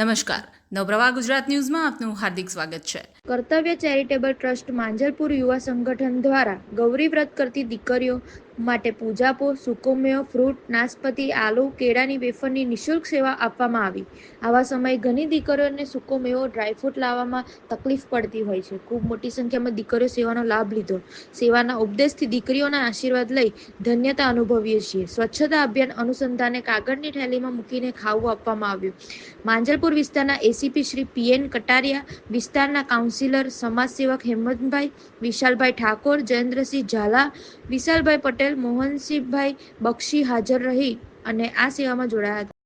નમસ્કાર. નવપ્રવાહ ગુજરાત ન્યૂઝમાં આપનું હાર્દિક સ્વાગત છે. કર્તવ્ય ચેરિટેબલ ટ્રસ્ટ માંજલપુર યુવા સંગઠન દ્વારા ગૌરી વ્રત કરતી દીકરીઓ માટે પૂજાપો, સુકુમ્યો, ફ્રૂટ, નાશપતિ, આલુ, કેળાની વેફરની નિઃશુલ્ક સેવા આપવામાં આવી. આવા સમયે ઘણી દીકરીઓને સુકુમેવો ડ્રાયફ્રૂટ લાવવામાં તકલીફ પડતી હોય છે. ખૂબ મોટી સંખ્યામાં દીકરીઓ સેવાનો લાભ લીધો. સેવાના ઉપદેશથી દીકરીઓના આશીર્વાદ લઈ ધન્યતા અનુભવીએ છીએ. સ્વચ્છતા અભિયાન અનુસંધાને કાગળની થેલીમાં મૂકીને ખાવું આપવામાં આવ્યું. માંજલપુર વિસ્તારના એસીપી શ્રી પીએન કટારિયા, વિસ્તારના કાઉન્સિલર, સમાજસેવક હેમંતભાઈ, વિશાલભાઈ ઠાકોર, જયેન્દ્રસિંહ ઝાલા, વિશાલભાઈ પટેલ મોહનસિંહભાઈ બક્ષી હાજર રહી અને આ સેવામાં જોડાયા હતા.